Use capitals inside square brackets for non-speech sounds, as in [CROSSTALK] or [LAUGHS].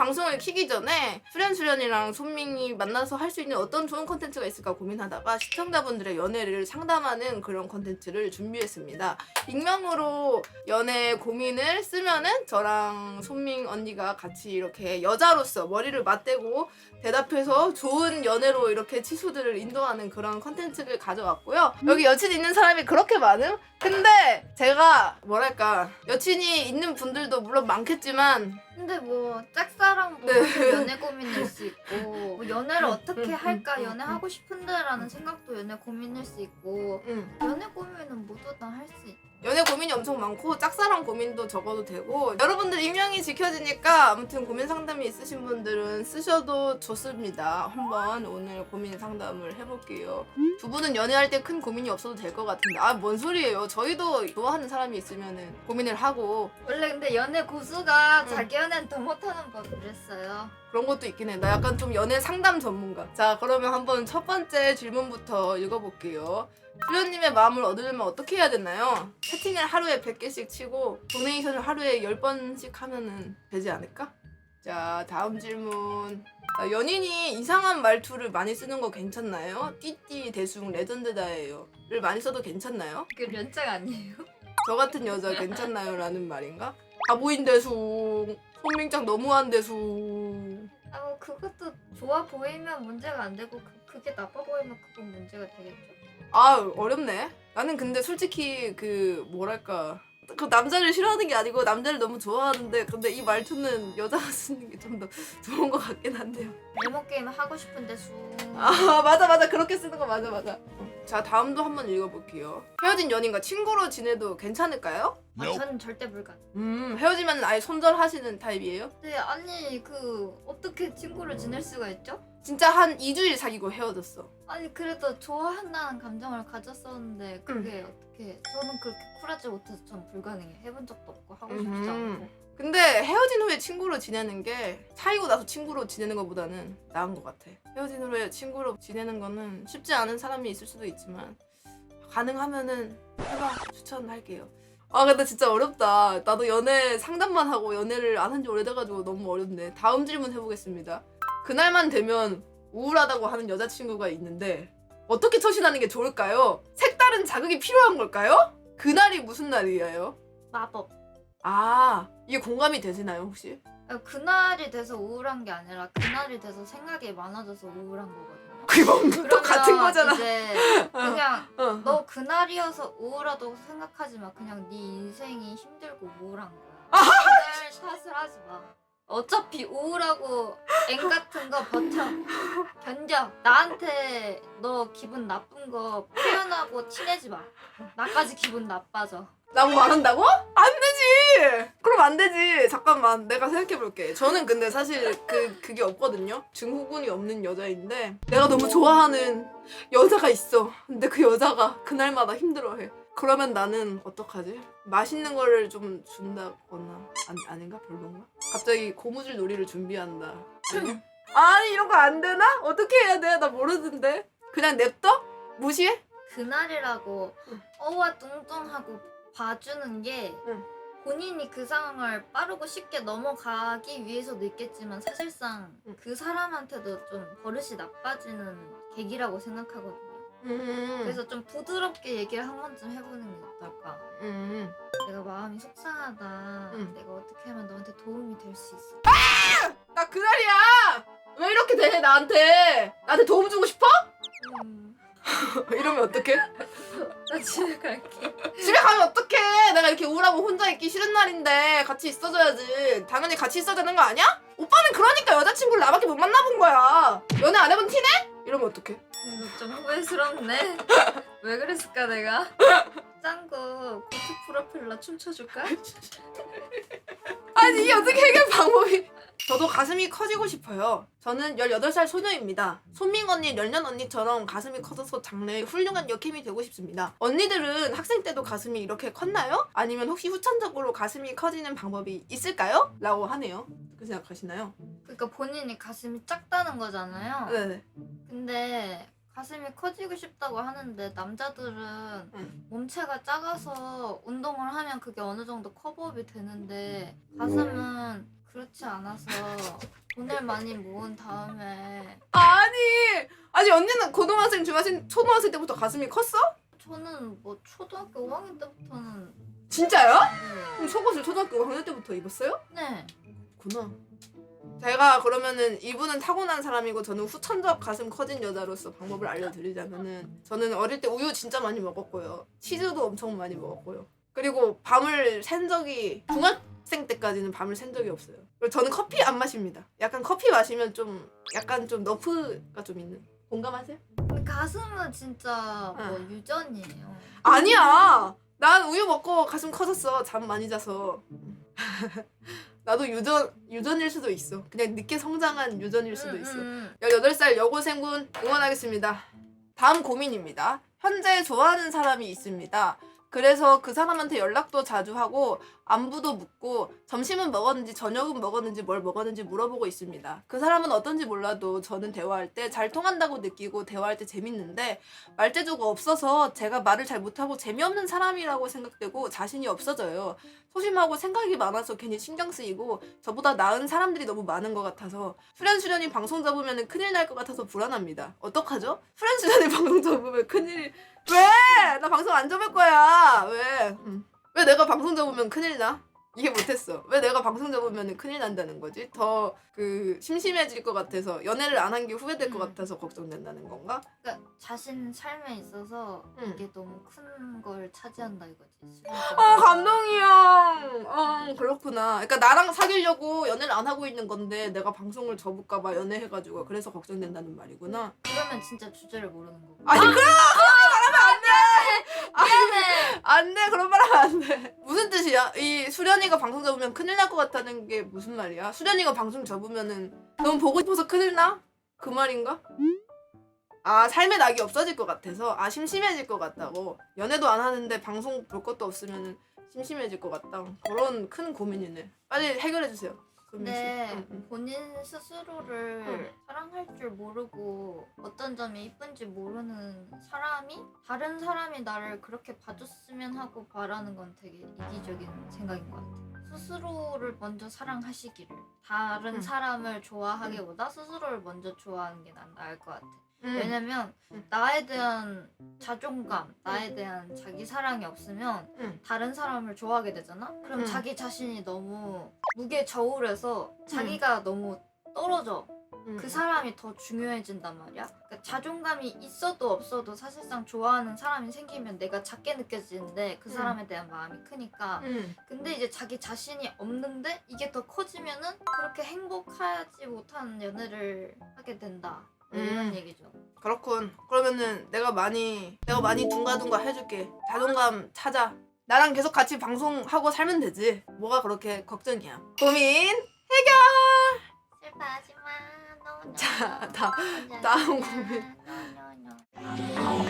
방송을 키기 전에 수련 수련이랑 손민이 만나서 할 수 있는 어떤 좋은 컨텐츠가 있을까 고민하다가 시청자분들의 연애를 상담하는 그런 컨텐츠를 준비했습니다. 익명으로 연애 고민을 쓰면은 저랑 손민 언니가 같이 이렇게 여자로서 머리를 맞대고 대답해서 좋은 연애로 이렇게 치수들을 인도하는 그런 컨텐츠를 가져왔고요. 여기 여친 있는 사람이 그렇게 많음? 근데 제가 뭐랄까 여친이 있는 분들도 물론 많겠지만 근데 뭐 짝사랑도 네. 연애 고민일 수 있고 뭐 연애를 음, 어떻게 음, 할까 음, 연애 음. 하고 싶은데라는 생각도 연애 고민일 수 있고 음, 연애 고민은 모두 다 할 수 있. 연애 고민이 엄청 많고 짝사랑 고민도 적어도 되고 여러분들 익명이 지켜지니까 아무튼 고민 상담이 있으신 분들은 쓰셔도 좋습니다. 한번 오늘 고민 상담을 해볼게요. 두 분은 연애할 때 큰 고민이 없어도 될 것 같은데 아 뭔 소리예요? 저희도 좋아하는 사람이 있으면은 고민을 하고 원래 근데 연애 고수가 응. 자기 연애는 더 못하는 법 그랬어요. 그런 것도 있긴 해. 나 약간 좀 연애 상담 전문가. 자, 그러면 한번 첫 번째 질문부터 읽어볼게요. 수련님의 마음을 얻으려면 어떻게 해야 되나요? 채팅을 하루에 100개씩 치고 도네이션을 하루에 10번씩 하면은 되지 않을까? 자, 다음 질문. 자, 연인이 이상한 말투를 많이 쓰는 거 괜찮나요? 띠띠 대숭 레전드다예요. 를 많이 써도 괜찮나요? 그 연장 아니에요? 저 같은 여자 괜찮나요? 라는 말인가? 바보인 대숭. 손민짱 너무한 대숭. 그것도 좋아 보이면 문제가 안 되고 그, 그게 나빠 보이면 그건 문제가 되겠죠. 아 어렵네. 나는 근데 솔직히 그 뭐랄까 그 남자를 싫어하는 게 아니고 남자를 너무 좋아하는데 근데 이 말투는 여자가 쓰는 게 좀 더 [LAUGHS] 좋은 것 같긴 한데요. 일목 게임 하고 싶은데 수. 아 맞아 맞아 그렇게 쓰는 거 맞아 맞아. 자 다음도 한번 읽어볼게요. 헤어진 연인과 친구로 지내도 괜찮을까요? 아, 저는 절대 불가능. 음 헤어지면 아예 손절하시는 타입이에요? 네 아니 그 어떻게 친구를 지낼 수가 있죠? 진짜 한 2주일 사귀고 헤어졌어. 아니 그래도 좋아한다는 감정을 가졌었는데 그게 어떻게 저는 그렇게 쿨하지 못해서 전 불가능해 해본 적도 없고 하고 싶지도 음. 않고 근데 헤어진 후에 친구로 지내는 게 사귀고 나서 친구로 지내는 것보다는 나은 것 같아. 헤어진 후에 친구로 지내는 거는 쉽지 않은 사람이 있을 수도 있지만 가능하면은 해봐 추천할게요. 아 근데 진짜 어렵다. 나도 연애 상담만 하고 연애를 안 한 지 오래돼가지고 너무 어렵네. 다음 질문 해보겠습니다. 그날만 되면 우울하다고 하는 여자친구가 있는데 어떻게 처신하는 게 좋을까요? 색다른 자극이 필요한 걸까요? 그날이 무슨 날이에요? 마법 아, 이게 공감이 되시나요, 혹시? 아, 그날이 돼서 우울한 게 아니라 그날이 돼서 생각이 많아져서 우울한 거거든요 그게 뭐 그러면 똑같은 거잖아. 이제 [LAUGHS] 그냥 어. 너 그날이어서 우울하다고 생각하지 마 그냥 네 인생이 힘들고 우울한 아, 거야 그날 탓을 하지 마 어차피 우울하고 앵 같은 거 버텨 견뎌 나한테 너 기분 나쁜 거 표현하고 티내지 마 나까지 기분 나빠져 라고 말한다고? 안 되지! 그럼 안 되지. 잠깐만, 내가 생각해볼게. 저는 근데 사실 그, 그게 없거든요. 증후군이 없는 여자인데, 내가 너무 좋아하는 여자가 있어. 근데 그 여자가 그날마다 힘들어해. 그러면 나는 어떡하지? 맛있는 거를 좀 준다거나, 아니, 아닌가? 별론가? 갑자기 고무줄 놀이를 준비한다. 아니, 이런 거 안 되나? 어떻게 해야 돼? 나 모르는데. 그냥 냅둬? 무시해? 그날이라고 응. 어와 뚱뚱하고 봐주는 게 응. 본인이 그 상황을 빠르고 쉽게 넘어가기 위해서도 있겠지만 사실상 응. 그 사람한테도 좀 버릇이 나빠지는 계기라고 생각하거든요. 음. 그래서 좀 부드럽게 얘기를 한 번쯤 해보는 게 어떨까? 음. 내가 마음이 속상하다. 응. 내가 어떻게 하면 너한테 도움이 될 수 있어? 나 그날이야! 왜 이렇게 돼, 나한테? 나한테 도움 주고 싶어? 음, [LAUGHS] 이러면 어떡해? 나 집에 갈게. 집에 가면 어떡해? 내가 이렇게 우울하고 혼자 있기 싫은 날인데 같이 있어줘야지. 당연히 같이 있어야 되는 거 아니야? 오빠는 그러니까 여자친구를 나밖에 못 만나본 거야. 연애 안 해본 티네? 이러면 어떡해? 음, 좀 후회스럽네. 왜 그랬을까 내가? 짱구 고트 프로필로 춤춰줄까? [LAUGHS] 아니 이게 어떻게 해결 방법이 저도 가슴이 커지고 싶어요 저는 18살 소녀입니다 손민 언니, 련련 언니처럼 가슴이 커져서 장래에 훌륭한 여캠이 되고 싶습니다 언니들은 학생 때도 가슴이 이렇게 컸나요? 아니면 혹시 후천적으로 가슴이 커지는 방법이 있을까요? 라고 하네요 어떻게 생각하시나요? 그러니까 본인이 가슴이 작다는 거잖아요. 네네 근데 가슴이 커지고 싶다고 하는데 남자들은 응. 몸체가 작아서 운동을 하면 그게 어느 정도 커버업이 되는데 가슴은 그렇지 않아서 돈을 많이 모은 다음에 아니 아니 언니는 고등학생 중학생 초등학생 때부터 가슴이 컸어? 저는 뭐 초등학교 5학년 때부터는 진짜요? 네. 그럼 속옷을 초등학교 5학년 때부터 입었어요? 네. 구나. 제가 그러면은 이분은 타고난 사람이고 저는 후천적 가슴 커진 여자로서 방법을 알려드리자면은 저는 어릴 때 우유 진짜 많이 먹었고요. 치즈도 엄청 많이 먹었고요. 그리고 밤을 샌 적이 중학생 때까지는 밤을 샌 적이 없어요. 그리고 저는 커피 안 마십니다. 약간 커피 마시면 좀 약간 좀 너프가 좀 있는. 공감하세요? 근데 가슴은 진짜 뭐 응. 유전이에요. 아니야. 난 우유 먹고 가슴 커졌어. 잠 많이 자서. 나도 유전 유전일 수도 있어. 그냥 늦게 성장한 유전일 수도 음, 있어. 음, 18살 여고생분 응원하겠습니다. 다음 고민입니다. 현재 좋아하는 사람이 있습니다. 그래서 그 사람한테 연락도 자주 하고 안부도 묻고 점심은 먹었는지 저녁은 먹었는지 뭘 먹었는지 물어보고 있습니다. 그 사람은 어떤지 몰라도 저는 대화할 때 잘 통한다고 느끼고 대화할 때 재밌는데 말재주가 없어서 제가 말을 잘 못하고 재미없는 사람이라고 생각되고 자신이 없어져요. 소심하고 생각이 많아서 괜히 신경 쓰이고 저보다 나은 사람들이 너무 많은 것 같아서 수련수련이 방송 접으면 큰일 날 것 같아서 불안합니다. 어떡하죠? 수련수련이 [LAUGHS] 방송 접으면 큰일 왜? 나 방송 안 접을 거야. 왜? 음. 왜 내가 방송 접으면 큰일 나? 이해 못했어. 왜 내가 방송 접으면 큰일 난다는 거지? 더 그 심심해질 것 같아서 연애를 안 한 게 후회될 것 음. 같아서 걱정된다는 건가? 그러니까 자신 삶에 있어서 응. 이게 너무 큰 걸 차지한다 이거지. 어 감동이야. 어 그렇구나. 그러니까 나랑 사귀려고 연애를 안 하고 있는 건데 내가 방송을 접을까 봐 연애해가지고 그래서 걱정된다는 말이구나. 그러면 진짜 주제를 모르는 거고. 아니 그럼 미안해. 안돼 그런 말 하면 안 돼. [LAUGHS] 무슨 뜻이야? 이 수련이가 방송 접으면 큰일 날 것 같다는 게 무슨 말이야? 수련이가 방송 접으면은 너무 보고 싶어서 큰일 나? 그 말인가? 아 삶의 낙이 없어질 것 같아서 아 심심해질 것 같다고 연애도 안 하는데 방송 볼 것도 없으면은 심심해질 것 같다 그런 큰 고민이네 빨리 해결해 주세요. 근데 응, 응. 본인 스스로를 응. 사랑할 줄 모르고 어떤 점이 이쁜지 모르는 사람이 다른 사람이 나를 그렇게 봐줬으면 하고 바라는 건 되게 이기적인 생각인 것 같아. 스스로를 먼저 사랑하시기를 다른 응. 사람을 좋아하기보다 스스로를 먼저 좋아하는 게 난 나을 것 같아. 응. 왜냐면 응. 나에 대한 자존감, 나에 대한 자기 사랑이 없으면 응. 다른 사람을 좋아하게 되잖아. 그럼 응. 자기 자신이 너무 무게 저울에서 자기가 너무 떨어져. 응. 그 사람이 더 중요해진단 말이야. 그러니까 자존감이 있어도 없어도 사실상 좋아하는 사람이 생기면 내가 작게 느껴지는데 그 응. 사람에 대한 마음이 크니까. 응. 근데 이제 자기 자신이 없는데 이게 더 커지면은 그렇게 행복하지 못한 연애를 하게 된다. 뭐 이런 음. 얘기죠. 그렇군. 그러면은 내가 많이 내가 많이 둥가둥가 해줄게. 자존감 찾아. 나랑 계속 같이 방송하고 살면 되지. 뭐가 그렇게 걱정이야. 고민 해결. 슬퍼하지 마. 자, 다- 다음 고민. 아,